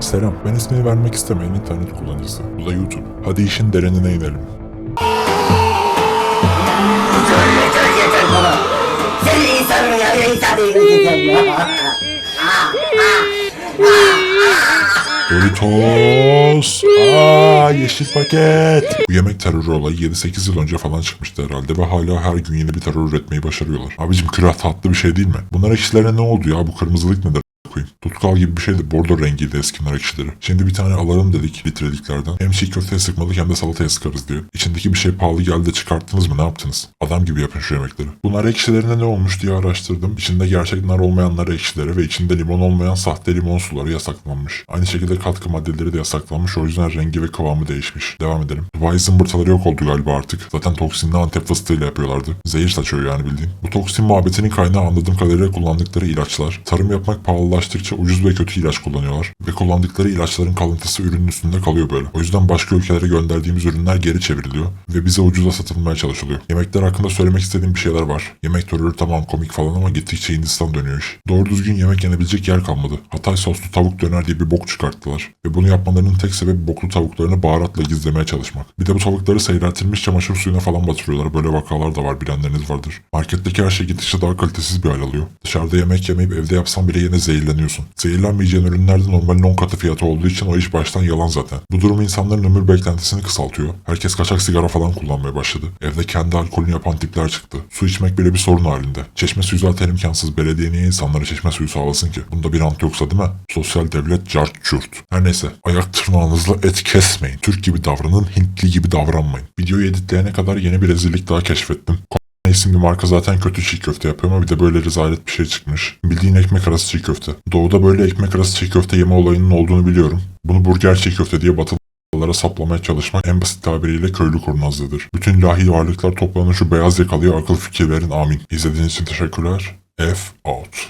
Selam, ben ismini vermek istemeyen internet kullanıcısı. Bu da YouTube. Hadi işin derinine inelim. yeter yeter baba. Senin insanın ya insan değilsin sen ya. Doritos! Aa, yeşil paket! Bu yemek terörü olayı 7-8 yıl önce falan çıkmıştı herhalde ve hala her gün yeni bir terör üretmeyi başarıyorlar. Abicim kırah tatlı bir şey değil mi? Bunlar ekşilere ne oldu ya? Bu kırmızılık nedir? Koyayım. Tutkal gibi bir şeydi. Bordo rengiydi eski nar ekşileri. Şimdi bir tane alalım dedik litreliklerden. Hem çiğ köfteye sıkmalık hem de salataya sıkarız diyor. İçindeki bir şey pahalı geldi de çıkarttınız mı ne yaptınız? Adam gibi yapın şu yemekleri. Bu nar ekşilerine ne olmuş diye araştırdım. İçinde gerçek nar olmayan nar ekşileri ve içinde limon olmayan sahte limon suları yasaklanmış. Aynı şekilde katkı maddeleri de yasaklanmış. O yüzden rengi ve kıvamı değişmiş. Devam edelim. Dubai zımbırtaları yok oldu galiba artık. Zaten toksinli antep fıstığıyla yapıyorlardı. Zehir saçıyor yani bildiğin. Bu toksin muhabbetinin kaynağı anladığım kadarıyla kullandıkları ilaçlar. Tarım yapmak pahalılaştıkça ucuz ve kötü ilaç kullanıyorlar. Ve kullandıkları ilaçların kalıntısı ürünün üstünde kalıyor böyle. O yüzden başka ülkelere gönderdiğimiz ürünler geri çevriliyor. Ve bize ucuza satılmaya çalışılıyor. Yemekler hakkında söylemek istediğim bir şeyler var. Yemek terörü tamam komik falan ama gittikçe Hindistan dönüyor iş. Doğru düzgün yemek yenebilecek yer kalmadı. Hatay soslu tavuk döner diye bir bok çıkarttılar. Ve bunu yapmalarının tek sebebi boklu tavuklarını baharatla gizlemeye çalışmak. Bir de bu tavukları seyreltilmiş çamaşır suyuna falan batırıyorlar. Böyle vakalar da var bilenleriniz vardır. Marketteki her şey gittikçe daha kalitesiz bir hal alıyor. Dışarıda yemek yemeyip evde yapsan bile yine zehirleniyorsun. Zehirlenmeyeceğin ürünlerde normalin 10 katı fiyatı olduğu için o iş baştan yalan zaten. Bu durum insanların ömür beklentisini kısaltıyor. Herkes kaçak sigara falan kullanmaya başladı. Evde kendi alkolünü yapan tipler çıktı. Su içmek bile bir sorun halinde. Çeşme suyu zaten imkansız. Belediye niye insanlara çeşme suyu sağlasın ki? Bunda bir rant yoksa değil mi? Sosyal devlet cart çurt. Her neyse. Ayak tırnağınızla et kesmeyin. Türk gibi davranın, Hintli gibi davranmayın. Videoyu editleyene kadar yeni bir rezillik daha keşfettim. İsimli marka zaten kötü çiğ köfte yapıyor ama bir de böyle rezalet bir şey çıkmış. Bildiğin ekmek arası çiğ köfte. Doğuda böyle ekmek arası çiğ köfte yeme olayının olduğunu biliyorum. Bunu burger çiğ köfte diye batılılara saplamaya çalışmak en basit tabiriyle köylü kurnazlığıdır. Bütün lahi varlıklar toplanın şu beyaz yakalıya akıl fikir amin. İzlediğiniz için teşekkürler. F out.